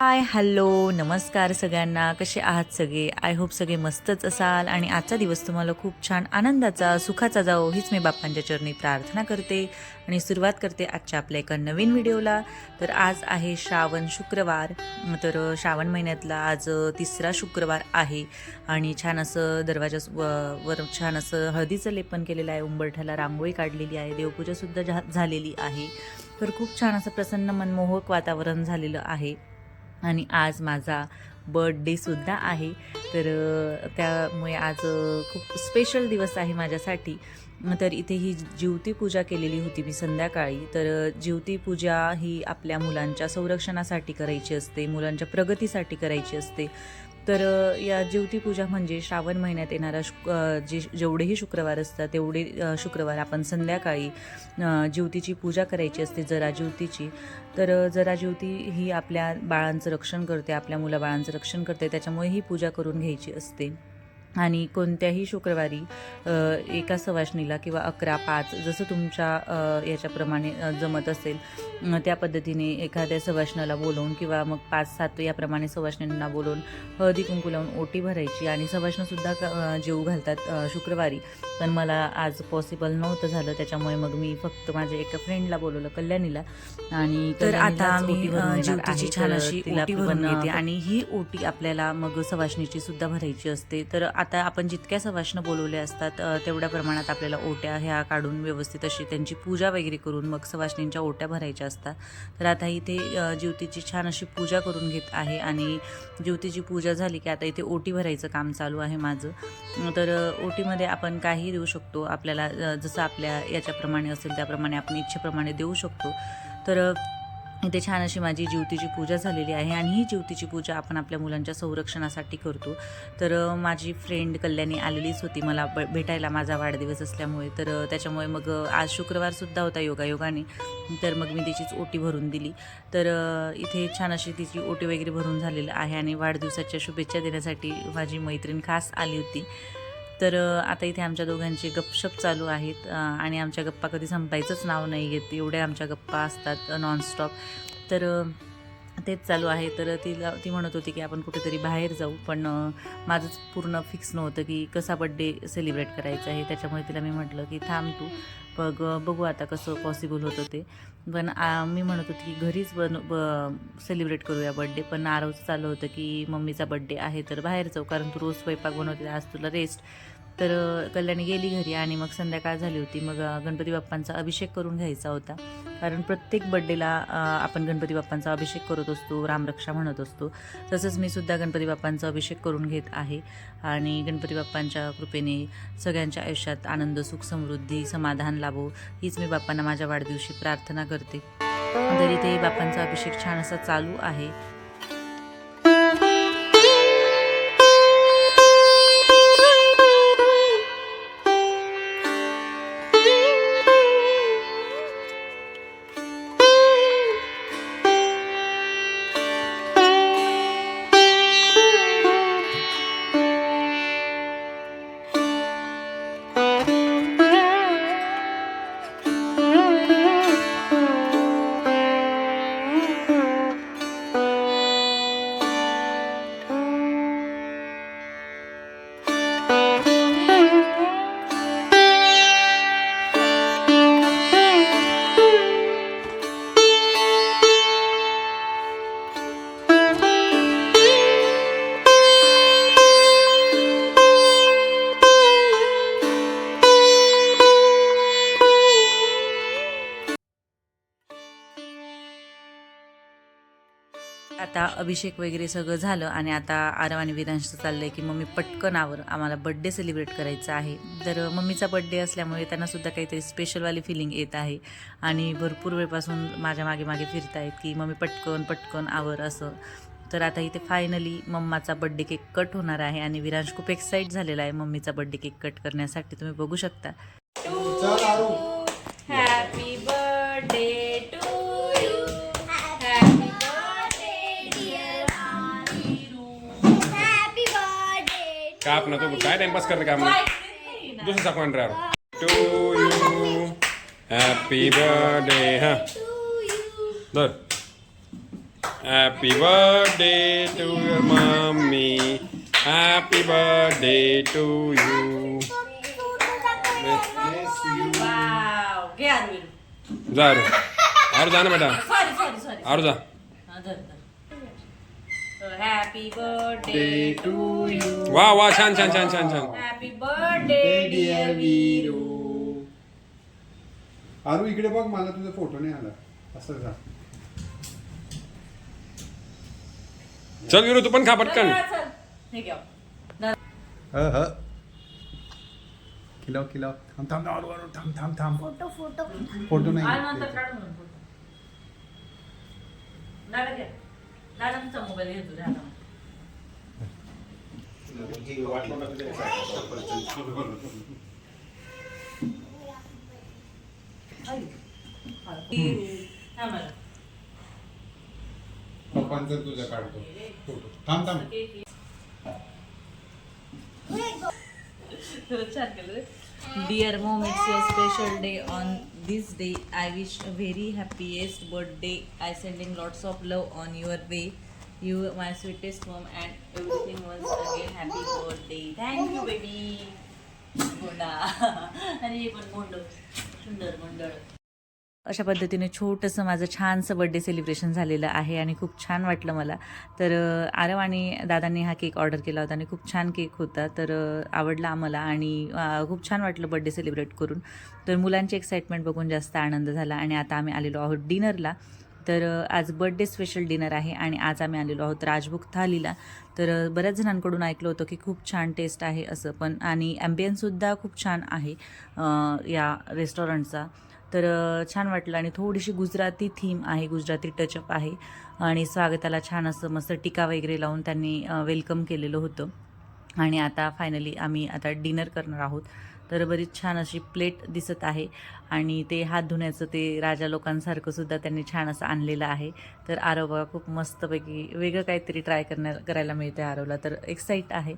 Hi hello नमस्कार सगळ्यांना. कसे आहात सगळे? आय होप सगळे मस्तच असाल आणि आजचा दिवस तुम्हाला खूप छान आनंदाचा सुखाचा जाओ हीच मी बाप्पांच्या चरणी प्रार्थना करते आणि सुरुवात करते आजच्या आपल्या एका नवीन व्हिडिओला. तर आज आहे श्रावण शुक्रवार. तर श्रावण महिन्यातला आज तिसरा शुक्रवार आहे आणि छान असं दरवाजा वर छान असं हळदीचं लेपन केलेलं आहे. उंबरठ्याला रांगोळी काढलेली आहे. देवपूजासुद्धा झा झालेली आहे. तर खूप छान असं प्रसन्न मनमोहक वातावरण झालेलं आहे. आणि आज माझा बर्थडेसुद्धा आहे. तर त्यामुळे आज खूप स्पेशल दिवस आहे माझ्यासाठी. तर इथे ही ज्योती पूजा केलेली होती मी संध्याकाळी. तर अ, ज्योती पूजा ही आपल्या मुलांच्या संरक्षणासाठी करायची असते मुलांच्या प्रगतीसाठी करायची असते. तर या ज्योती पूजा म्हणजे श्रावण महिन्यात येणारा शुक जे जेवढेही शुक्रवार असतात तेवढे शुक्रवार आपण संध्याकाळी ज्योतीची पूजा करायची असते जरा ज्योतीची. तर जरा ज्योती ही आपल्या बाळांचं रक्षण करते आपल्या मुलाबाळांचं रक्षण करते त्याच्यामुळे ही पूजा करून घ्यायची असते. आणि कोणत्याही शुक्रवारी एका सवाशणीला किंवा अकरा पाच जसं तुमच्या याच्याप्रमाणे जमत असेल त्या पद्धतीने एखाद्या सवाशणाला बोलवून किंवा मग पाच सात याप्रमाणे सवाशणींना बोलवून हळदी कुंकू लावून ओटी भरायची आणि सवाशणंसुद्धा जेवू घालतात शुक्रवारी पण मला आज पॉसिबल नव्हतं झालं त्याच्यामुळे मग मी फक्त माझ्या एका फ्रेंडला बोलवलं कल्याणीला आणि तर आता ज्योतीची आहे. छान अशी ओटी भरून घेते. आणि ही ओटी आपल्याला मग सवाशणीची सुद्धा भरायची असते तर आता आपण जितक्या सवाष्ण बोलवले असतात तेवढ्या प्रमाणात आपल्याला ओट्या ह्या काढून व्यवस्थित अशी त्यांची पूजा वगैरे करून मग सवाशणींच्या ओट्या भरायच्या असतात. तर आता इथे ज्योतीची छान अशी पूजा करून घेत आहे आणि ज्योतीची पूजा झाली की आता इथे ओटी भरायचं काम चालू आहे माझं. तर ओटीमध्ये आपण काही देऊ शकतो. आपल्याला जसं आपल्या याच्याप्रमाणे असेल त्याप्रमाणे आपण इच्छेप्रमाणे देऊ शकतो. तर इथे छान अशी माझी ज्योतीची पूजा झालेली आहे आणि ही ज्योतीची पूजा आपण आपल्या मुलांच्या संरक्षणासाठी करतो. तर माझी फ्रेंड कल्याणी आलेलीच होती मला ब भेटायला माझा वाढदिवस असल्यामुळे. तर त्याच्यामुळे मग आज शुक्रवारसुद्धा होता योगायोगाने. तर मग मी तिचीच ओटी भरून दिली. तर इथे छान अशी तिची ओटी वगैरे भरून झालेलं आहे आणि वाढदिवसाच्या शुभेच्छा देण्यासाठी माझी मैत्रीण खास आली होती. तर आता इथे आमच्या दोघांची गपशप चालू आहेत. आणि आमच्या गप्पा कधी संपायचंच नाव नाही घेत. एवढ्या आमच्या गप्पा असतात नॉनस्टॉप तर तेच चालू आहे. तर तिला ती म्हणत होती की आपण कुठेतरी बाहेर जाऊ. पण माझंच पूर्ण फिक्स नव्हतं की कसा बड्डे सेलिब्रेट करायचा आहे. त्याच्यामुळे तिला मी म्हटलं की थांब तू. बघ बघू आता कसं पॉसिबल होतं ते. पण आ, मी म्हणत होती की घरीच बन ब सेलिब्रेट करूया बड्डे पण आरवचं चालू होतं की मम्मीचा बड्डे आहे तर बाहेर जाऊ. कारण तू रोज स्वयंपाक बनवते आज तुला रेस्ट तर कल्याणी गेली घरी आणि मग संध्याकाळ झाली होती. मग गणपती बाप्पांचा अभिषेक करून घ्यायचा होता. कारण प्रत्येक बड्डेला आपण गणपती बाप्पांचा अभिषेक करत असतो रामरक्षा म्हणत असतो. तसंच मी सुद्धा गणपती बाप्पांचा अभिषेक करून घेत आहे. आणि गणपती बाप्पांच्या कृपेने सगळ्यांच्या आयुष्यात आनंद सुख समृद्धी समाधान लाभो हीच मी बाप्पांना माझ्या वाढदिवशी प्रार्थना करते. जरी ते बाप्पांचा अभिषेक छान असा चालू आहे. आता अभिषेक वगैरे सगळं झालं आणि आता आरव आणि चाललं चाललंय की मम्मी पटकन आवर आम्हाला बड्डे सेलिब्रेट करायचा आहे. तर मम्मीचा बड्डे असल्यामुळे त्यांना सुद्धा काहीतरी स्पेशलवाली फिलिंग येत आहे. आणि भरपूर वेळपासून माझ्या मागे मागे फिरतायत की मम्मी पटकन पटकन आवर असं. तर आता इथे फायनली मम्माचा बड्डे केक कट होणार आहे आणि विरांश खूप एक्साईट झालेला आहे मम्मीचा बड्डे केक कट करण्यासाठी. तुम्ही बघू शकता. Birthday. काप ना तू काय टाइमपास करते काम दुसरं साकवान रे टू यू हॅपी बर्थडे हा To you. धर Happy birthday to your mommy. Happy birthday to you. Wow घे आरवी जा आरू आरू जा ना बेटा सॉरी सॉरी सॉरी आरू जा हॅपी बर्थडे टू यू वा वा छान छान छान छान छान happy birthday dear Veeru Aaru इकडे बघ मला तुझा फोटो नाही आला. असं जा. चल विरू तू पण खा पटकन. हे घ्या ह ह. खिलाव खिलाव. थांब थांब आरू आरू थांब थांब थांब. फोटो फोटो फोटो नाही. दादा घ्या दादा मोबाईल घेतो मला पप्पांचा तुझा काढतो. फोटो. थांब थांब. Dear mom it's your special day on this day I wish a very happiest birthday I sending lots of love on your way you my sweetest mom and everything once again happy birthday thank you baby गोंडा अरे पण गोंड सुंदर मंडळ अशा पद्धतीने छोटंसं माझं छानसं birthday celebration झालेलं आहे आणि खूप छान वाटलं मला. तर आरव आणि दादांनी हा केक ऑर्डर केला होता आणि खूप छान केक होता. तर आवडला आम्हाला आणि खूप छान वाटलं बड्डे सेलिब्रेट करून. तर मुलांची एक्साइटमेंट बघून जास्त आनंद झाला आणि आता आम्ही आलेलो आहोत डिनरला तर आज बड्डे स्पेशल डिनर आहे आणि आज आम्ही आलेलो आहोत राजभोग थालीला. तर बऱ्याच जणांकडून ऐकलं होतं की खूप छान टेस्ट आहे असं पण आणि ॲम्बियन्ससुद्धा खूप छान आहे या रेस्टॉरंटचा तर छान वाटलं आणि थोडीशी गुजराती थीम आहे गुजराती टचअप आहे आणि स्वागताला छान असं मस्त टीका वगैरे लावून त्यांनी वेलकम केलेलं होतं. आणि आता फायनली आम्ही आता डिनर करणार आहोत. तर बरीच छान अशी प्लेट दिसत आहे. आणि ते हात धुण्याचं ते राजा लोकांसारखं सुद्धा त्यांनी छान असं आणलेलं आहे. तर आरव बघा खूप मस्तपैकी वेगळं काहीतरी ट्राय करण्या करायला मिळते आरवला. तर एक्साईट आहे.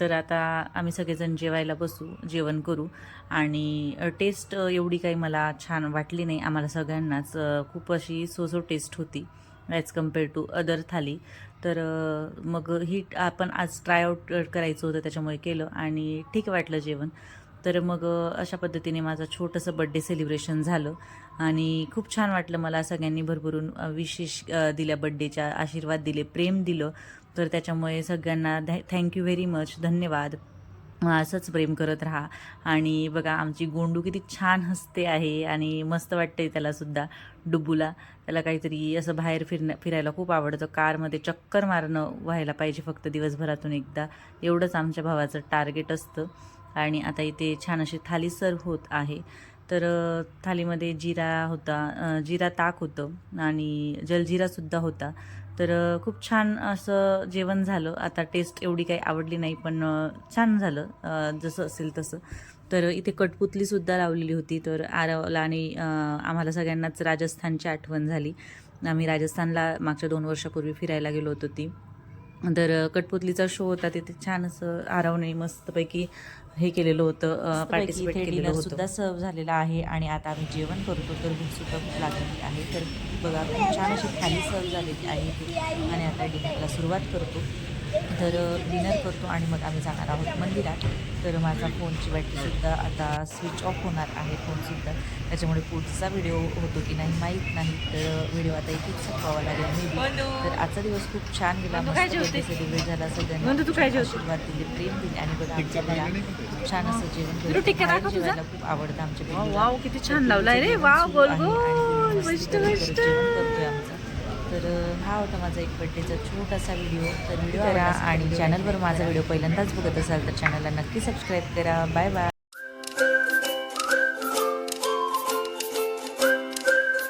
तर आता आम्ही सगळेजण जेवायला बसू जेवण करू. आणि टेस्ट एवढी काही मला छान वाटली नाही. आम्हाला सगळ्यांनाच खूप अशी सोसो टेस्ट होती as compare to other thali. तर मग ही आपण आज ट्राय आउट करायचं होतं त्याच्यामुळे केलं. आणि ठीक वाटलं जेवण. तर मग अशा पद्धतीने माझं छोटंसं बड्डे सेलिब्रेशन झालं. आणि खूप छान वाटलं मला सगळ्यांनी भरभरून विशेष दिल्या बड्डेच्या आशीर्वाद दिले प्रेम दिलं. तर त्याच्यामुळे सगळ्यांना थँक्यू व्हेरी मच धन्यवाद. असंच प्रेम करत राहा. आणि बघा आमची गोंडू किती छान हसते आहे आणि मस्त वाटते त्यालासुद्धा डुबूला त्याला काहीतरी असं बाहेर फिरण्या फिरायला खूप आवडतं. कारमध्ये चक्कर मारणं व्हायला पाहिजे फक्त दिवसभरातून एकदा. एवढंच आमच्या भावाचं टार्गेट असतं. आणि आता इथे छान अशी थाली सर्व होत आहे. तर थालीमध्ये जिरा होता जिरा ताक होतं आणि जलजिरासुद्धा होता. तर खूप छान असं जेवण झालं. आता टेस्ट एवढी काही आवडली नाही पण छान झालं जसं असेल तसं. तर इथे कटपुतलीसुद्धा लावलेली होती. तर आरवला आणि आम्हाला सगळ्यांनाच राजस्थानची आठवण झाली. आम्ही राजस्थानला मागच्या दोन वर्षापूर्वी फिरायला गेलो होतो ती. तर अ, कटपुतलीचा शो होता तिथे छान असं आरवने मस्तपैकी हे केलेलं होतं पार्टिसिपेट केलेलं होतं. सुद्धा सर्व झालेला आहे आणि आता आम्ही जेवण करतो तर भूकसुद्धा खूप लागलेली आहे. तर बघा खूप छान अशी थाली सर्व झालेली आहे. आणि आता डिनरला सुरुवात करतो. तर डिनर करतो आणि मग आम्ही जाणार आहोत मंदिरात. तर माझा फोनची बॅटरीसुद्धा आता स्विच ऑफ होणार आहे फोनसुद्धा त्याच्यामुळे पुढचा व्हिडिओ होतो की नाही माहीत नाही. तर व्हिडिओ आता इथेच संपवावा लागेल मे तर आजचा दिवस खूप छान गेला. सेलिब्रेट झाला सगळ्यांना. आशीर्वाद दिले प्रेम दिले. आणि बघा आमच्या घरात खूप छान असं जेवण जेवायला खूप आवडतं आमच्या किती छान तर लावलाय रे. जेवण वाव सुरू गोल आणि मस्त मस्त मस्त जेवण करतोय आमचं तर हा होता माझा एक बड्डेचा छोटासा व्हिडिओ तर व्हिडिओ करा आणि चॅनलवर माझा व्हिडिओ पहिल्यांदाच बघत असाल तर चॅनलला नक्की सबस्क्राईब करा. Bye bye